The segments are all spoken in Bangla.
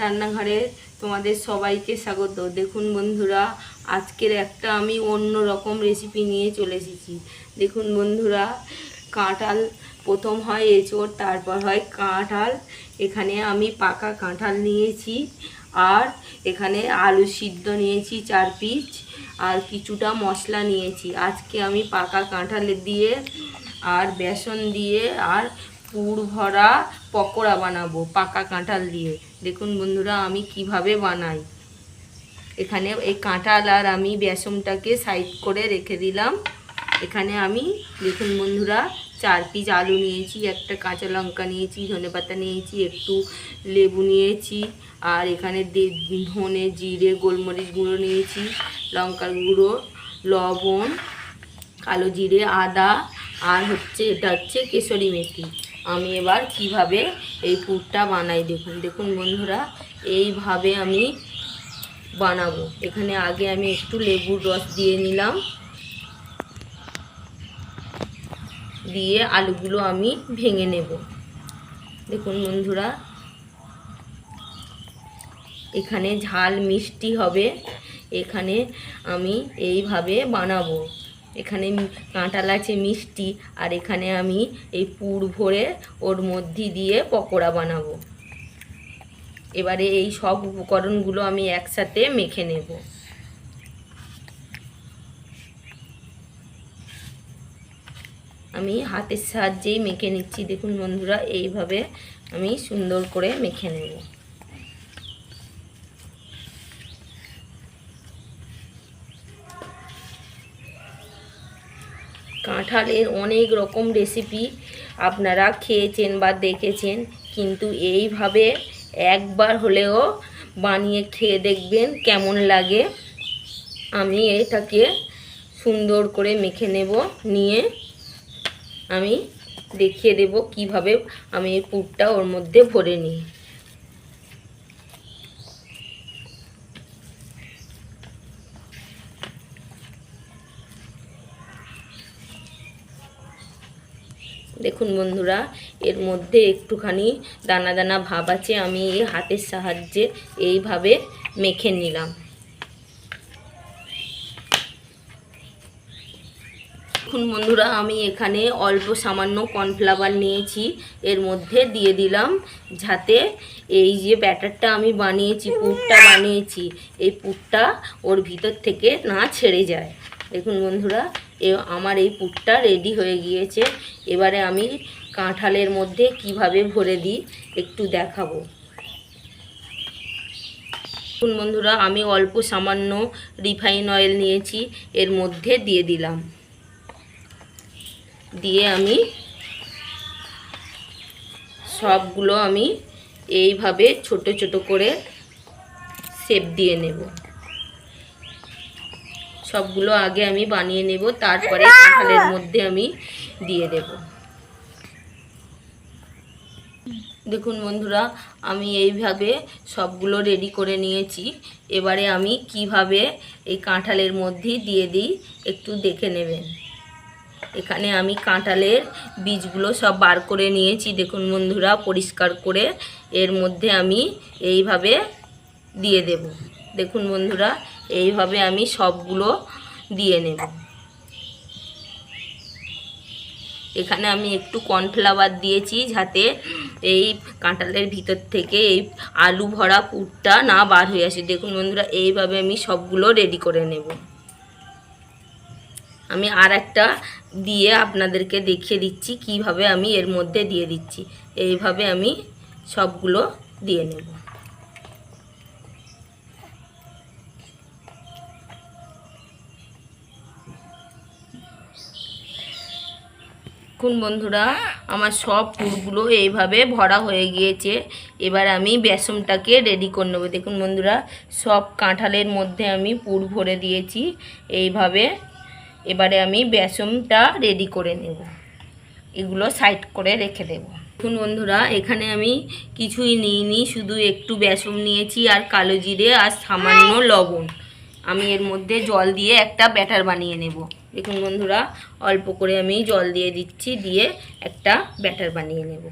রান্নাঘরে তোমাদের সবাইকে স্বাগত। দেখুন বন্ধুরা, আজকের একটা আমি অন্য রকম রেসিপি নিয়ে চলে এসেছি। দেখুন বন্ধুরা, কাঁঠাল প্রথম হয় এঁচোড়, তারপর হয় কাঁঠাল। এখানে আমি পাকা কাঁঠাল নিয়েছি আর এখানে আলু সিদ্ধ নিয়েছি চার পিস আর কিছুটা মশলা নিয়েছি। আজকে আমি পাকা কাঁঠাল দিয়ে আর বেসন দিয়ে আর পুর ভরা পকোড়া বানাবো পাকা কাঁঠাল দিয়ে। দেখুন বন্ধুরা, আমি কীভাবে বানাই। এখানে এই কাঁঠাল আর আমি বেসনটাকে সাইড করে রেখে দিলাম। এখানে আমি, দেখুন বন্ধুরা, চার পিস আলু নিয়েছি, একটা কাঁচা লঙ্কা নিয়েছি ধনেপাতা নিয়েছি, একটু লেবু নিয়েছি, আর এখানে ধনে জিরে, গোলমরিচ গুঁড়ো নিয়েছি, লঙ্কার গুঁড়ো, লবণ, কালো জিরে, আদা, আর হচ্ছে, এটা হচ্ছে কেশরি মেথি। আমি এবার কীভাবে এই পুরটা বানাই? দেখুন দেখুন বন্ধুরা, এইভাবে আমি বানাবো। এখানে আগে আমি একটু লেবুর রস দিয়ে নিলাম। দিয়ে আলুগুলো আমি ভেঙে নেব। দেখুন বন্ধুরা, এখানে ঝাল মিষ্টি হবে। এখানে আমি এইভাবে বানাবো। এখানে কাঁঠাল আছে, মিষ্টি, আর এখানে আমি এই পুর ভরে ওর মধ্যে দিয়ে পকোড়া বানাবো। এবারে এই সব উপকরণগুলো আমি একসাথে মেখে নেব। আমি হাতের সাহায্যেই মেখে নিচ্ছি। দেখুন বন্ধুরা, এইভাবে আমি সুন্দর করে মেখে নেব। কাঁঠালের অনেক রকম রেসিপি আপনারা খেয়েছেন বা দেখেছেন, কিন্তু এইভাবে একবার হলেও বানিয়ে খেয়ে দেখবেন কেমন লাগে। আমি এটাকে সুন্দর করে মেখে নেব, নিয়ে আমি দেখিয়ে দেব কীভাবে আমি পুরটা ওর মধ্যে ভরে নিই। দেখুন বন্ধুরা, এর মধ্যে একটুখানি দানা দানা ভাব আছে, আমি এই হাতের সাহায্যে এইভাবে মেখে নিলাম। দেখুন বন্ধুরা, আমি এখানে অল্প সামান্য কর্নফ্লাওয়ার নিয়েছি, এর মধ্যে দিয়ে দিলাম, যাতে এই যে ব্যাটারটা আমি বানিয়েছি, পুরটা বানিয়েছি, এই পুরটা ওর ভিতর থেকে না ছেড়ে যায়। দেখুন বন্ধুরা, এ আমার এই পুরটা রেডি হয়ে গিয়েছে। এবারে আমি কাঁঠালের মধ্যে কীভাবে ভরে দিই একটু দেখাবো। দেখুন বন্ধুরা, আমি অল্প সামান্য রিফাইন অয়েল নিয়েছি, এর মধ্যে দিয়ে দিলাম। দিয়ে আমি সবগুলো আমি এইভাবে ছোট ছোট করে শেপ দিয়ে নেব। সবগুলো আগে আমি বানিয়ে নেব তারপরে কাঁঠালের মধ্যে আমি দিয়ে দেব। দেখুন বন্ধুরা আমি এইভাবে সবগুলো রেডি করে নিয়েছি। এবারে আমি কীভাবে এই কাঁঠালের মধ্যে দিয়ে দিই একটু দেখে নেবেন। এখানে আমি কাঁঠালের বীজগুলো সব বার করে নিয়েছি। দেখুন বন্ধুরা পরিষ্কার করে এর মধ্যে আমি এইভাবে দিয়ে দেব। দেখুন বন্ধুরা, এইভাবে আমি সবগুলো দিয়ে নেব। এখানে আমি একটু কর্নফ্লাওয়ার দিয়েছি যাতে এই কাঁঠালের ভিতর থেকে এই আলু ভরা পুরটা না বার হয়ে আসে। দেখুন বন্ধুরা, এইভাবে আমি সবগুলো রেডি করে নেব। আমি আর একটা দিয়ে আপনাদেরকে দেখিয়ে দিচ্ছি, কীভাবে আমি এর মধ্যে দিয়ে দিচ্ছি। এইভাবে আমি সবগুলো দিয়ে নেব। দেখুন বন্ধুরা, আমার সব পুরগুলো এইভাবে ভরা হয়ে গিয়েছে। এবার আমি বেসনটাকে রেডি করে নেব। দেখুন বন্ধুরা, সব কাঁঠালের মধ্যে আমি পুর ভরে দিয়েছি। এইভাবে এবারে আমি বেসনটা রেডি করে নেব। এগুলো সাইড করে রেখে দেব। দেখুন বন্ধুরা, এখানে আমি কিছুই নিইনি, শুধু একটু বেসন নিয়েছি আর কালো জিরে আর সামান্য লবণ। আমি এর মধ্যে জল দিয়ে একটা ব্যাটার বানিয়ে নেব। দেখুন বন্ধুরা, অল্প করে আমি জল দিয়ে দিচ্ছি, দিয়ে একটা ব্যাটার বানিয়ে নেব।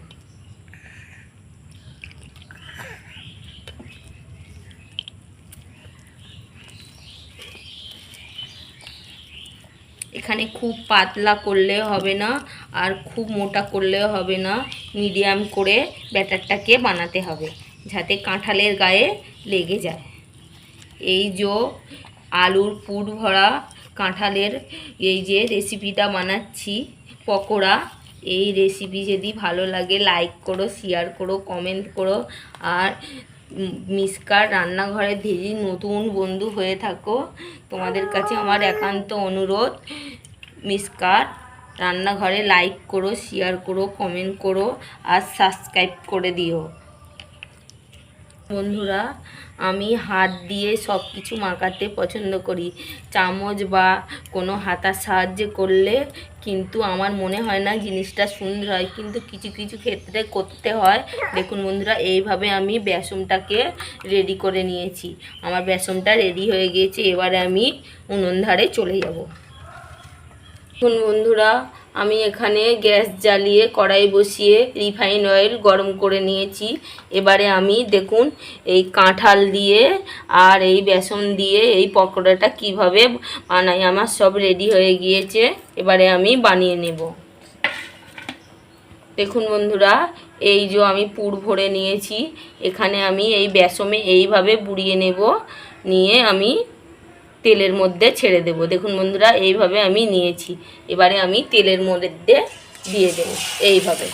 এখানে খুব পাতলা করলে হবে না, আর খুব মোটা করলে হবে না, মিডিয়াম করে ব্যাটারটাকে বানাতে হবে, যাতে কাঁঠালের গায়ে লেগে যায়। এই যে আলুর পুর ভরা কাঁঠালের এই যে রেসিপিটা বানাচ্ছি, পকোড়া। এই রেসিপি যদি ভালো লাগে লাইক করো শেয়ার করো কমেন্ট করো। আর মিসকার রান্নাঘরে ধীরে নতুন বন্ধু হয়ে থাকো। তোমাদের কাছে আমার একান্ত অনুরোধ, মিসকার রান্নাঘরে লাইক করো শেয়ার করো কমেন্ট করো, আর সাবস্ক্রাইব করে দিও। বন্ধুরা, আমি হাত দিয়ে সব কিছু মাখাতে পছন্দ করি। চামচ বা কোনো হাতার সাহায্যে করলে কিন্তু আমার মনে হয় না জিনিসটা সুন্দর হয়। কিন্তু কিছু কিছু ক্ষেত্রে করতে হয়। দেখুন বন্ধুরা, এইভাবে আমি বেসনটাকে রেডি করে নিয়েছি। আমার বেসনটা রেডি হয়ে গিয়েছে। এবারে আমি উনুন ধারে চলে যাব। দেখুন বন্ধুরা, আমি এখানে গ্যাস জ্বালিয়ে কড়াই বসিয়ে রিফাইন অয়েল গরম করে নিয়েছি। এবারে আমি দেখুন এই কাঁঠাল দিয়ে আর এই বেসন দিয়ে এই পকোড়াটা কীভাবে বানাই, আমার সব রেডি হয়ে গিয়েছে। এবারে আমি বানিয়ে নেব। দেখুন বন্ধুরা, এই যে আমি পুর ভরে নিয়েছি, এখানে আমি এই বেসমে এইভাবে বুড়িয়ে নেব, নিয়ে আমি তেলের মধ্যে ছেড়ে দেব। দেখুন বন্ধুরা, এইভাবে আমি নিয়েছি। এবারে আমি তেলের মধ্যে দিয়ে দেব, এইভাবে।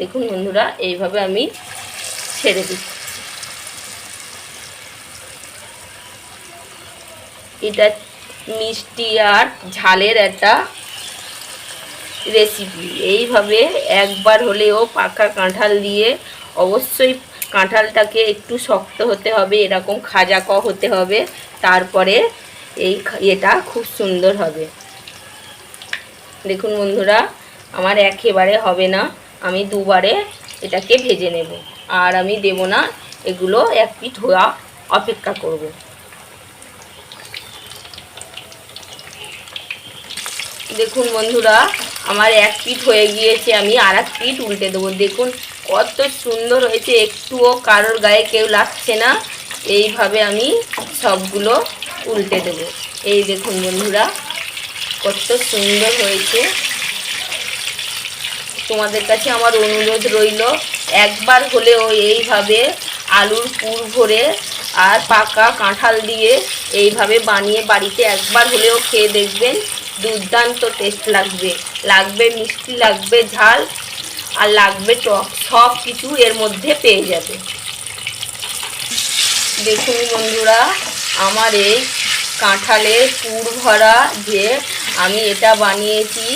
দেখুন বন্ধুরা, এইভাবে আমি ছেড়ে দিই এটা মিষ্টি আর ঝালের একটা রেসিপি এইভাবে একবার হলেও পাকা কাঁঠাল দিয়ে অবশ্যই কাঁঠালটাকে একটু শক্ত হতে হবে, এরকম খাজা ক হতে হবে, তারপরে এই এটা খুব সুন্দর হবে। দেখুন বন্ধুরা, আমার একেবারে হবে না, আমি দুবারে এটাকে ভেজে নেব। আর আমি দেব না, এগুলো এক পিঠ হওয়া অপেক্ষা করব। দেখুন বন্ধুরা আমার এক পিঠ হয়ে গিয়েছে, আমি আর এক পিঠ উল্টে দেবো। দেখুন, কত সুন্দর হয়েছে, একটুও কারোর গায়ে কেউ লাগছে না। এইভাবে আমি সবগুলো উল্টে দেবো। এই দেখুন বন্ধুরা, কত সুন্দর হয়েছে। তোমাদের কাছে আমার অনুরোধ রইল, একবার হলেও এইভাবে আলুর পুর ভরে আর পাকা কাঁঠাল দিয়ে এইভাবে বানিয়ে বাড়িতে একবার হলেও খেয়ে দেখবেন। দুর্দান্ত টেস্ট লাগবে। লাগবে মিষ্টি, লাগবে ঝাল, আর লাগবে টক সব কিছু এর মধ্যে পেয়ে যাবে। দেখুন বন্ধুরা, আমার এই কাঁঠালের পুর ভরা যে আমি এটা বানিয়েছি,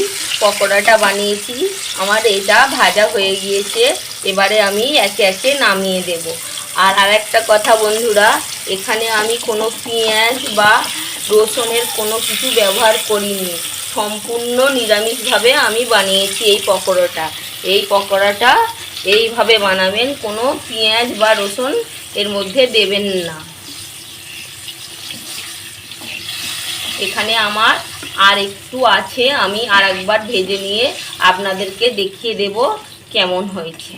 পকোড়াটা বানিয়েছি, আমার এটা ভাজা হয়ে গিয়েছে। এবারে আমি একে একে নামিয়ে দেব। আর আরেকটা কথা বন্ধুরা, এখানে আমি কোনো পেঁয়াজ বা রসুনের কোনো কিছু ব্যবহার করিনি। সম্পূর্ণ নিরামিষভাবে আমি বানিয়েছি এই পকোড়াটা। এই পকোড়াটা এইভাবে বানাবেন, কোনো পেঁয়াজ বা রসুন এর মধ্যে দেবেন না। এখানে আমার আর একটু আছে, আমি আর একবার ভেজে নিয়ে আপনাদেরকে দেখিয়ে দেব কেমন হয়েছে।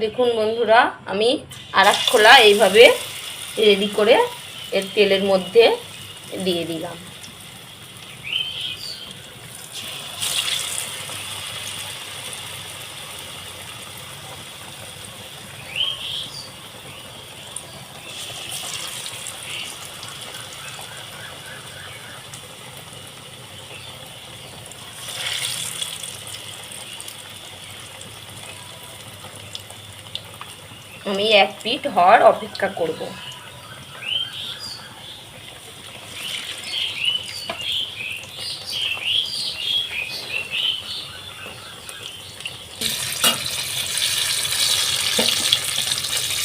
দেখুন বন্ধুরা আমি আর খোলা এইভাবে রেডি করে এর তেলের মধ্যে দিয়ে দিলাম। আমি এক পিঠ হওয়ার অপেক্ষা করব।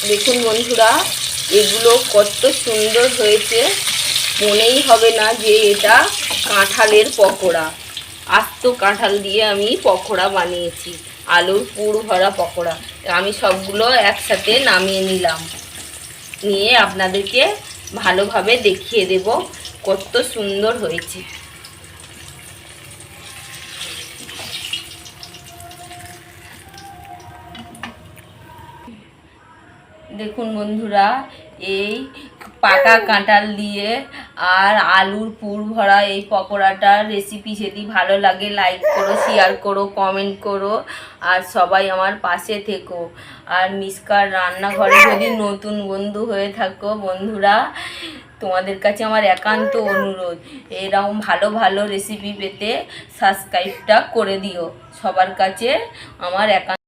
দেখুন বন্ধুরা, এগুলো কত সুন্দর হয়েছে। মনেই হবে না যে এটা কাঁঠালের পকোড়া। আস্ত কাঁঠাল দিয়ে আমি পকোড়া বানিয়েছি। আলুর পুর ভরা পকোড়া। আমি সবগুলো একসাথে নামিয়ে নিলাম। নিয়ে আপনাদেরকে ভালোভাবে দেখিয়ে দেব কত সুন্দর হয়েছে। দেখুন বন্ধুরা, এই পাকা কাঁটাল দিয়ে আর আলুর পুর ভরা এই পকোড়াটার রেসিপি যদি ভালো লাগে লাইক করো শেয়ার করো কমেন্ট করো, আর সবাই আমার পাশে থেকো। আর মিসকার রান্নাঘরে যদি নতুন বন্ধু হয়ে থাকো, বন্ধুরা, তোমাদের কাছে আমার একান্ত অনুরোধ, এরকম ভালো ভালো রেসিপি পেতে সাবস্ক্রাইবটা করে দিও। সবার কাছে আমার একান্ত